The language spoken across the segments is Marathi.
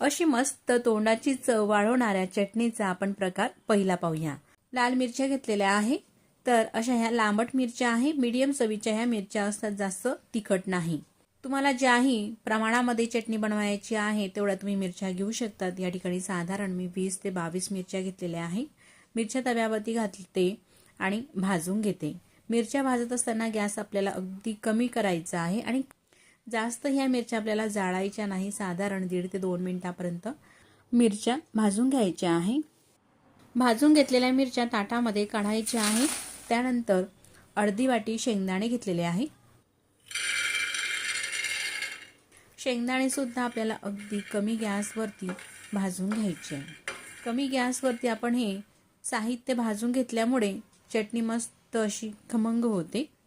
अशी मस्त तोंडाची चव वाढवणाऱ्या चटणीचा आपण प्रकार पहिला पाहूया. लाल मिरच्या घेतलेल्या आहे. तर अशा ह्या लांबट मिरच्या आहे. मीडियम चवीच्या ह्या मिरच्या असतात जास्त तिखट नाही. तुम्हाला ज्याही प्रमाणामध्ये चटणी बनवायची आहे तेवढ्या तुम्ही मिरच्या घेऊ शकतात. या ठिकाणी साधारण मी वीस ते बावीस मिरच्या घेतलेल्या आहे. मिरच्या तव्यावरती घालते आणि भाजून घेते. मिरच्या भाजत असताना गॅस आपल्याला अगदी कमी करायचा आहे आणि जास्त ह्या मिरच्या आपल्याला जाळायच्या नाही साधारण दीड ते दोन मिनिटापर्यंत मिरच्या भाजून घ्यायच्या आहे. भाजून घेतलेल्या मिरच्या ताटामध्ये काढायच्या आहे. त्यानंतर अर्धी वाटी शेंगदाणे घेतलेले आहे. शेंगदाणे सुद्धा आपल्याला अगदी कमी गॅसवरती भाजून घ्यायचे आहे. कमी गॅसवरती आपण हे साहित्य भाजून घेतल्यामुळे चटणी मस्त अशी खमंग होते.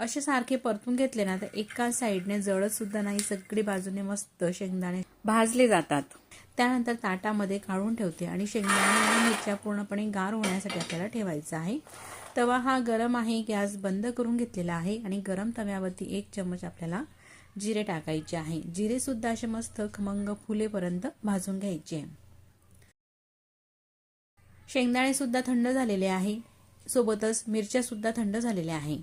असे सारखे परतून घेतले ना तर एका साईडने जळत सुद्धा नाही सगळी बाजूने मस्त शेंगदाणे भाजले जातात. त्यानंतर ताटामध्ये काढून ठेवते आणि शेंगदाणे आणि मिरच्या पूर्णपणे गार होण्यासाठी आपल्याला ठेवायचा आहे. तवा हा गरम आहे गॅस बंद करून घेतलेला आहे आणि गरम तव्यावरती एक चमच आपल्याला जिरे टाकायचे आहे. जिरे सुद्धा असे मस्त खमंग फुलेपर्यंत भाजून घ्यायचे. शेंगदाणे सुद्धा थंड झालेले आहे. सोबतच मिरच्या सुद्धा थंड झालेल्या आहे.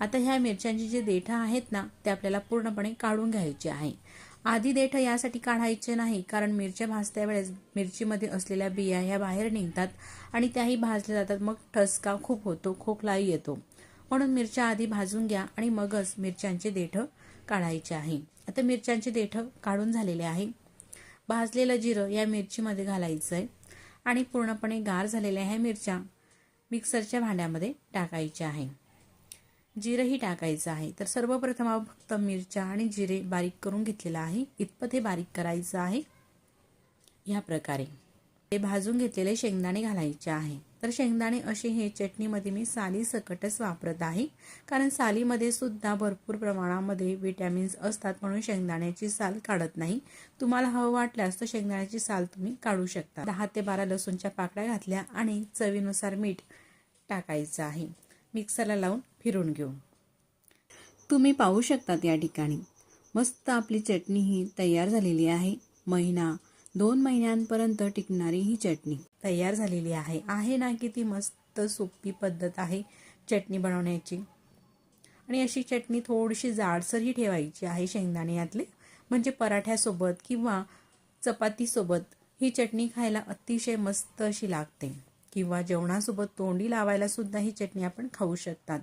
आता ह्या मिरच्यांची जे देठ आहेत ना ते आपल्याला पूर्णपणे काढून घ्यायचे आहे. आधी देठ यासाठी काढायचे नाही कारण मिरच्या भाजत्या वेळेस मिरचीमध्ये असलेल्या बिया ह्या बाहेर निघतात आणि त्याही भाजल्या जातात. मग ठसका खूप होतो खोकलाही येतो. म्हणून मिरच्या आधी भाजून घ्या आणि मगच मिरच्यांचे देठ काढायचे आहे. आता मिरच्यांचे देठ काढून झालेले आहे. भाजलेलं जिरं या मिरचीमध्ये घालायचं आहे आणि पूर्णपणे गार झालेल्या ह्या मिरच्या मिक्सरच्या भांड्यामध्ये टाकायच्या आहे. जिरंही टाकायचं आहे. तर सर्वप्रथम फक्त मिरच्या आणि जिरे बारीक करून घेतलेलं आहे. इतपत हे बारीक करायचं आहे. ह्या प्रकारे. ते भाजून घेतलेले शेंगदाणे घालायचे आहे. तर शेंगदाणे असे हे चटणीमध्ये मी साली सकटच वापरत आहे. कारण सालीमध्ये सुद्धा भरपूर प्रमाणामध्ये विटॅमिन्स असतात म्हणून शेंगदाण्याची साल काढत नाही. तुम्हाला हवं वाटल्यास तर शेंगदाण्याची साल तुम्ही काढू शकता. दहा ते बारा लसूणच्या पाकळ्या घातल्या आणि चवीनुसार मीठ टाकायचं आहे. मिक्सरला लावून फिरून घेऊ. तुम्ही पाहू शकतात या ठिकाणी. मस्त आपली चटणी ही तयार झालेली आहे. महिना दोन महिन्यांपर्यंत टिकणारी ही चटणी. तयार झालेली आहे. आहे ना किती मस्त सोपी पद्धत आहे चटणी बनवण्याची. आणि अशी चटणी थोडीशी जाडसरही ठेवायची आहे शेंगदाणे यातले. म्हणजे पराठ्यासोबत किंवा चपातीसोबत ही चटणी खायला अतिशय मस्त अशी लागते. किंवा जेवणासोबत तोंडी लावायला सुद्धा ही चटणी आपण खाऊ शकतात.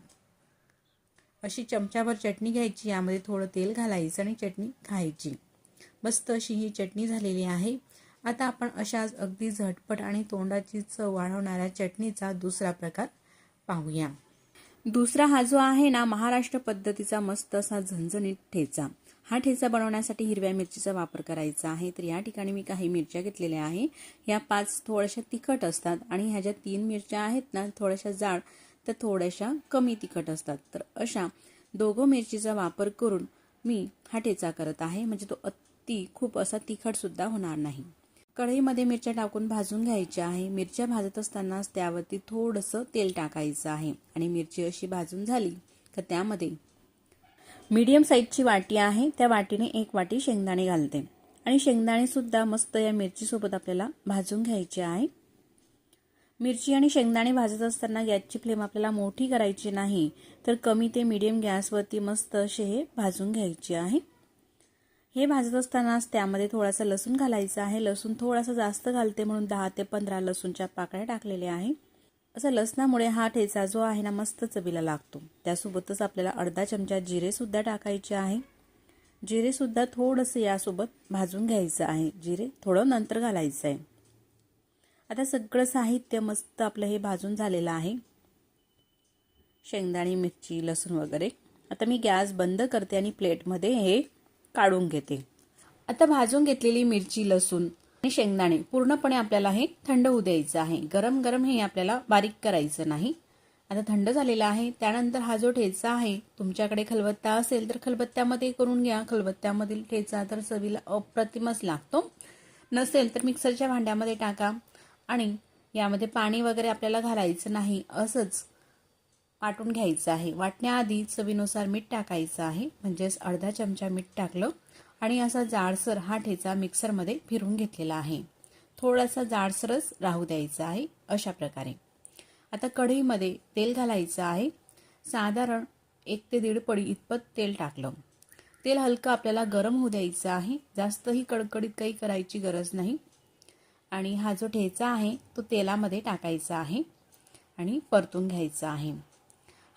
अशी चमच्याभर चटणी घ्यायची यामध्ये थोडं तेल घालायचं आणि चटणी खायची. मस्त अशी ही चटणी झालेली आहे. आता आपण अशाच अगदी झटपट आणि तोंडाची चव वाढवणाऱ्या चटणीचा दुसरा प्रकार पाहूया. दुसरा हा जो आहे ना महाराष्ट्र पद्धतीचा मस्त असा झणझणीत ठेचा. हा ठेचा बनवण्यासाठी हिरव्या मिरचीचा वापर करायचा आहे. तर या ठिकाणी मी काही मिरच्या घेतलेल्या आहे. या पाच थोड्याशा तिखट असतात आणि ह्या ज्या तीन मिरच्या आहेत ना थोड्याशा जाड तर थोड्याशा कमी तिखट असतात. तर अशा दोघं मिरचीचा वापर करून मी हा ठेचा करत आहे. म्हणजे तो अति खूप असा तिखट सुद्धा होणार नाही. कढईमध्ये मिरच्या टाकून भाजून घ्यायच्या आहे. मिरच्या भाजत असतानाच त्यावरती थोडंसं तेल टाकायचं आहे. आणि मिरची अशी भाजून झाली तर त्यामध्ये मीडियम साईजची वाटी आहे. त्या वाटीने एक वाटी शेंगदाणे घालते. आणि शेंगदाणे सुद्धा मस्त या मिरचीसोबत आपल्याला भाजून घ्यायचे आहे. मिरची आणि शेंगदाणे भाजत असताना गॅसची फ्लेम आपल्याला मोठी करायची नाही तर कमी ते मीडियम गॅसवरती मस्त असे हे भाजून घ्यायचे आहे. हे भाजत असतानाच त्यामध्ये थोडासा लसूण घालायचा आहे. लसूण थोडासा जास्त घालते म्हणून दहा ते पंधरा लसूणच्या पाकळ्या टाकलेल्या आहे. असं लसणामुळे हा ठेचा जो आहे ना मस्त चवीला लागतो. त्यासोबतच आपल्याला अर्धा चमचा जिरेसुद्धा टाकायचे आहे. जिरेसुद्धा थोडंसं यासोबत भाजून घ्यायचं आहे. जिरे थोडं नंतर घालायचं आहे आता सगळं साहित्य मस्त आपलं हे भाजून झालेलं आहे. शेंगदाणे मिरची लसूण वगैरे. आता मी गॅस बंद करते आणि प्लेटमध्ये हे काढून घेते. आता भाजून घेतलेली मिरची लसूण आणि शेंगदाणे पूर्णपणे आपल्याला हे थंड होऊ द्यायचं आहे. गरम गरम हे आपल्याला बारीक करायचं नाही. आता थंड झालेला आहे. त्यानंतर हा जो ठेचा आहे तुमच्याकडे खलबत्ता असेल तर खलबत्त्यामध्ये करून घ्या. खलबत्त्यामधील ठेचा तर चवीला अप्रतिमच लागतो. नसेल तर मिक्सरच्या भांड्यामध्ये टाका. आणि यामध्ये पाणी वगैरे आपल्याला घालायचं नाही असंच वाटून घ्यायचं आहे. वाटण्याआधी चवीनुसार मीठ टाकायचं आहे. म्हणजेच अर्धा चमचा मीठ टाकलं आणि असा जाडसर हा ठेचा मिक्सरमध्ये फिरून घेतलेला आहे. थोडासा जाडसरच राहू द्यायचा आहे अशा प्रकारे. आता कढईमध्ये तेल घालायचं आहे. साधारण एक ते दीड पडी इतपत तेल टाकलं. तेल हलकं आपल्याला गरम होऊ द्यायचं आहे. जास्तही कडकडीत काही करायची गरज नाही. आणि हा जो ठेचा आहे तो तेलामध्ये टाकायचा आहे आणि परतून घ्यायचा आहे.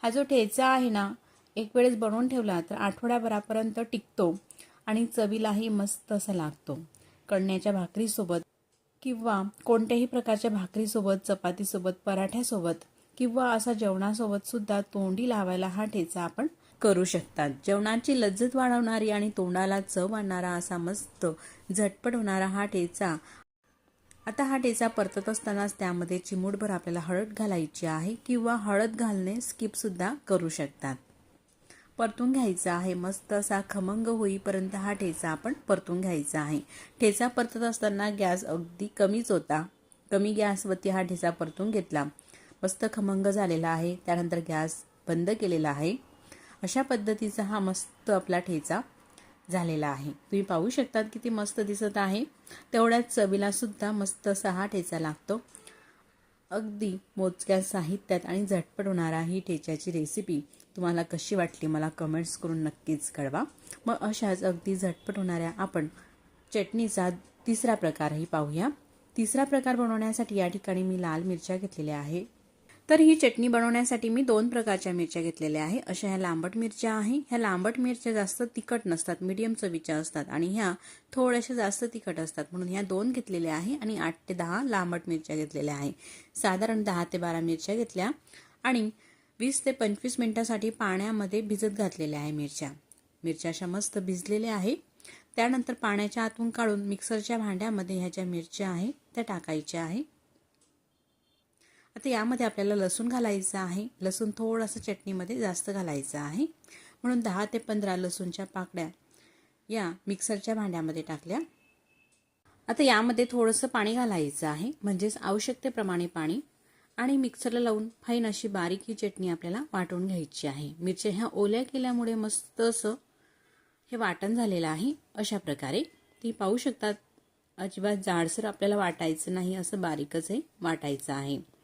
हा जो ठेचा आहे ना एक वेळेस बनवून ठेवला तर आठवड्याभरापर्यंत टिकतो आणि चवीलाही मस्त असा लागतो. कणण्याच्या भाकरीसोबत किंवा कोणत्याही प्रकारच्या भाकरीसोबत चपातीसोबत पराठ्यासोबत किंवा असा जेवणासोबत सुद्धा तोंडी लावायला हा ठेचा आपण करू शकतात. जेवणाची लज्जत वाढवणारी आणि तोंडाला चव आणणारा असा मस्त झटपट होणारा हा ठेचा आता हा ठेचा परतत असतानाच त्यामध्ये चिमूटभर आपल्याला हळद घालायची आहे किंवा हळद घालणे स्किपसुद्धा करू शकतात. परतून घ्यायचा आहे. मस्त असा खमंग होईपर्यंत हा ठेचा आपण परतून घ्यायचा आहे. ठेचा परतत असताना गॅस अगदी कमीच होता. कमी गॅसवरती हा ठेचा परतून घेतला. मस्त खमंग झालेला आहे. त्यानंतर गॅस बंद केलेला आहे. अशा पद्धतीचा हा मस्त आपला ठेचा झालेला आहे. तुम्ही पाहू शकतात किती मस्त दिसत आहे. तेवढ्याच चवीला सुद्धा मस्त असा हा ठेचा लागतो. अगदी मोजक्या साहित्यात आणि झटपट होणारा ही ठेच्याची रेसिपी तुम्हाला कशी वाटली मला कमेंट्स करून नक्कीच कळवा. मग अशाच अगदी झटपट होणाऱ्या आपण चटणीचा तिसरा प्रकारही पाहूया. तिसरा प्रकार बनवण्यासाठी या ठिकाणी मी लाल मिरच्या घेतलेल्या आहे. तर ही चटणी बनवण्यासाठी मी दोन प्रकारच्या मिरच्या घेतलेल्या आहे. अशा ह्या लांबट मिरच्या आहे. ह्या लांबट मिरच्या जास्त तिखट नसतात मीडियम चवीच्या असतात आणि ह्या थोड्याशा जास्त तिखट असतात. म्हणून ह्या दोन घेतलेल्या आहे आणि आठ ते दहा लांबट मिरच्या घेतलेल्या आहे. साधारण दहा ते बारा मिरच्या घेतल्या आणि वीस ते पंचवीस मिनिटासाठी पाण्यामध्ये भिजत घातलेल्या आहे मिरच्या. मिरच्या अशा मस्त भिजलेल्या आहे. त्यानंतर पाण्याच्या आतून काढून मिक्सरच्या भांड्यामध्ये ह्या ज्या मिरच्या आहे त्या टाकायच्या आहे. आता यामध्ये आपल्याला लसूण घालायचं आहे. लसूण थोडंसं चटणीमध्ये जास्त घालायचं आहे. म्हणून दहा ते पंधरा लसूणच्या पाकड्या या मिक्सरच्या भांड्यामध्ये टाकल्या. आता यामध्ये थोडंसं पाणी घालायचं आहे. म्हणजेच आवश्यकतेप्रमाणे पाणी आणि मिक्सरला लावून फाईन अशी बारीक ही चटणी आपल्याला वाटून घ्यायची आहे. मिरच्या ह्या ओल्या केल्यामुळे मस्त असं हे वाटण झालेलं आहे. अशा प्रकारे ती पाहू शकतात अजिबात जाडसर आपल्याला वाटायचं नाही असं बारीकच हे वाटायचं आहे.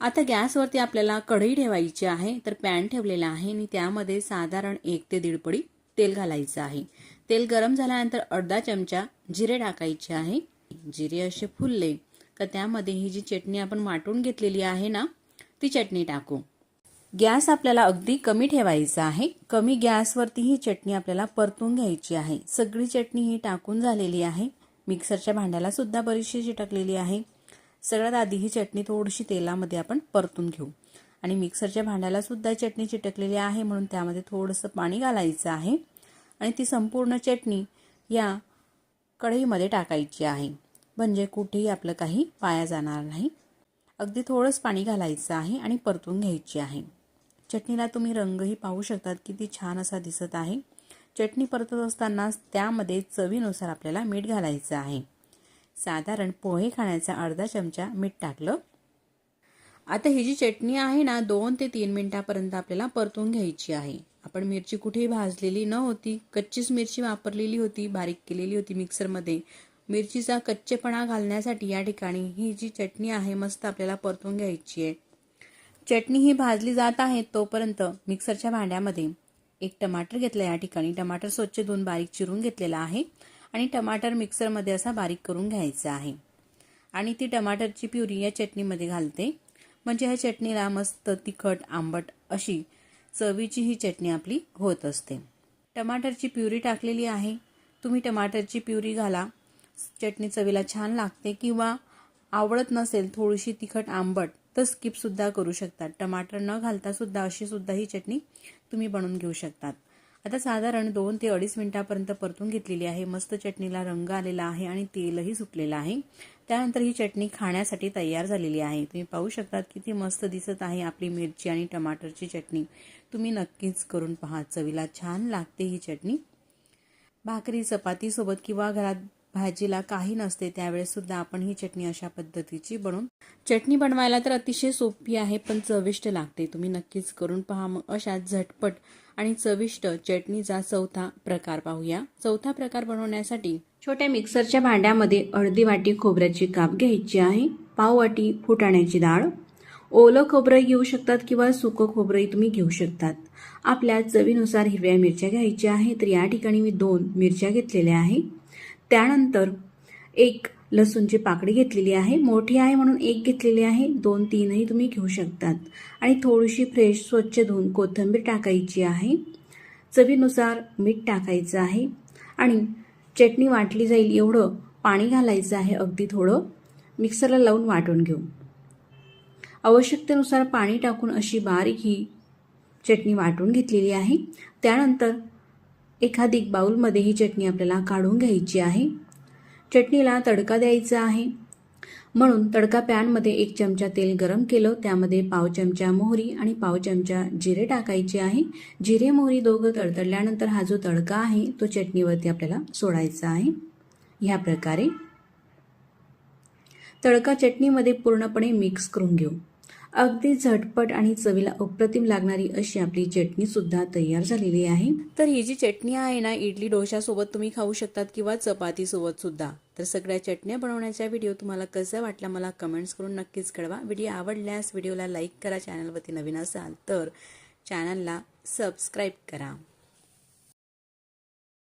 आता गॅसवरती आपल्याला कढई ठेवायची आहे तर पॅन ठेवलेला आहे. आणि त्यामध्ये साधारण एक ते दीड पडी तेल घालायचं आहे. तेल गरम झाल्यानंतर अर्धा चमचा जिरे टाकायचे आहे. जिरे असे फुलले तर त्यामध्ये ही जी चटणी आपण वाटून घेतलेली आहे ना ती चटणी टाकू. गॅस आपल्याला अगदी कमी ठेवायचा आहे. कमी गॅसवरती ही चटणी आपल्याला परतून घ्यायची आहे. सगळी चटणी ही टाकून झालेली आहे. मिक्सरच्या भांड्याला सुद्धा बरीचशी चिटकलेली आहे. सगळ्यात आधी ही चटणी थोडीशी तेलामध्ये आपण परतून घेऊ. आणि मिक्सरच्या भांड्याला सुद्धा चटणी चिटकलेली आहे म्हणून त्यामध्ये थोडंसं पाणी घालायचं आहे. आणि ती संपूर्ण चटणी या कढईमध्ये टाकायची आहे. म्हणजे कुठेही आपलं काही पाया जाणार नाही. अगदी थोडंच पाणी घालायचं आहे आणि परतून घ्यायची आहे. चटणीला तुम्ही रंगही पाहू शकतात किती छान असा दिसत आहे. चटणी परतत असताना त्यामध्ये चवीनुसार आपल्याला मीठ घालायचं आहे. साधारण पोहे खाण्याचा अर्धा चमचा मीठ टाकलं. आता ही जी चटणी आहे ना दोन ते तीन मिनिटापर्यंत आपल्याला परतून घ्यायची आहे. आपण मिरची कुठेही भाजलेली न होती कच्चीच मिरची वापरलेली होती बारीक केलेली होती मिक्सरमध्ये. मिरचीचा कच्चेपणा घालण्यासाठी या ठिकाणी ही जी चटणी आहे मस्त आपल्याला परतून घ्यायची आहे. चटणी ही भाजली जात आहे तोपर्यंत मिक्सरच्या भांड्यामध्ये एक टमाटर घेतलं. या ठिकाणी टमाटर स्वच्छ धुवून बारीक चिरून घेतलेला आहे. आणि टमाटर मिक्सरमध्ये असा बारीक करून घ्यायचा आहे. आणि ती टमाटरची प्युरी या चटणीमध्ये घालते. म्हणजे ह्या चटणीला मस्त तिखट आंबट अशी चवीची ही चटणी आपली होत असते. टमाटरची प्युरी टाकलेली आहे. तुम्ही टमाटरची प्युरी घाला. चटणी चवीला छान लागते किंवा आवडत नसेल थोडीशी तिखट आंबट तर स्किपसुद्धा करू शकतात टमाटर न घालतासुद्धा अशीसुद्धा ही चटणी तुम्ही बनवून घेऊ शकतात. आता साधारण दोन ते अडीच मिनिटापर्यंत परतून घेतलेली आहे. मस्त चटणीला रंग आलेला आहे आणि तेलही सुटलेलं आहे. त्यानंतर ही चटणी खाण्यासाठी तयार झालेली आहे. तुम्ही पाहू शकतात किती मस्त दिसत आहे आपली मिरची आणि टमाटरची चटणी. तुम्ही नक्कीच करून पहा. चवीला छान लागते ही चटणी. भाकरी चपातीसोबत किंवा घरात भाजीला काही नसते त्यावेळेस सुद्धा आपण ही चटणी अशा पद्धतीची बनवून चटणी बनवायला तर अतिशय सोपी आहे पण चविष्ट लागते. तुम्ही नक्कीच करून पहा मग अशा झटपट आणि चविष्ट चटणीचा चौथा प्रकार पाहूया. चौथा प्रकार बनवण्यासाठी छोट्या मिक्सरच्या भांड्यामध्ये अर्धी वाटी खोबऱ्याची काप घ्यायची आहे पाव वाटी फुटाण्याची डाळ. ओलं खोबरं घेऊ शकतात किंवा सुकं खोबरंही तुम्ही घेऊ शकतात. आपल्या चवीनुसार हिरव्या मिरच्या घ्यायच्या आहे तर या ठिकाणी मी दोन मिरच्या घेतलेल्या आहे. त्यानंतर एक लसूणची पाकळी घेतलेली आहे. मोठी आहे म्हणून एक घेतलेली आहे. दोन तीनही तुम्ही घेऊ शकतात. आणि थोडीशी फ्रेश स्वच्छ धुवून कोथिंबीर टाकायची आहे. चवीनुसार मीठ टाकायचं आहे. आणि चटणी वाटली जाईल एवढं पाणी घालायचं आहे अगदी थोडं. मिक्सरला लावून वाटून घेऊ. आवश्यकतेनुसार पाणी टाकून अशी बारीक ही चटणी वाटून घेतलेली आहे. त्यानंतर एखादी बाऊलमध्ये ही चटणी आपल्याला काढून घ्यायची आहे. चटणीला तडका द्यायचा आहे. म्हणून तडका पॅनमध्ये एक चमचा तेल गरम केलं त्यामध्ये पाव चमचा मोहरी आणि पाव चमचा जिरे टाकायचे आहे. जिरे मोहरी दोघं तडतडल्यानंतर हा जो तडका आहे तो चटणीवरती आपल्याला सोडायचा आहे. ह्या प्रकारे तडका चटणीमध्ये पूर्णपणे मिक्स करून घेऊ. अगदी झटपट आणि चवीला अप्रतिम लागणारी अशी आपली चटणी सुद्धा तयार झालेली आहे. तर ही जी चटणी आहे ना इडली डोशासोबत तुम्ही खाऊ शकतात किंवा चपाती सोबत सुद्धा. तर सगळ्या चटण्या बनवण्याचा व्हिडिओ तुम्हाला कसा वाटला मला कमेंट्स करून नक्कीच कळवा. व्हिडिओ आवडल्यास व्हिडिओला लाईक करा चॅनलवरती नवीन असाल तर चॅनलला सबस्क्राईब करा.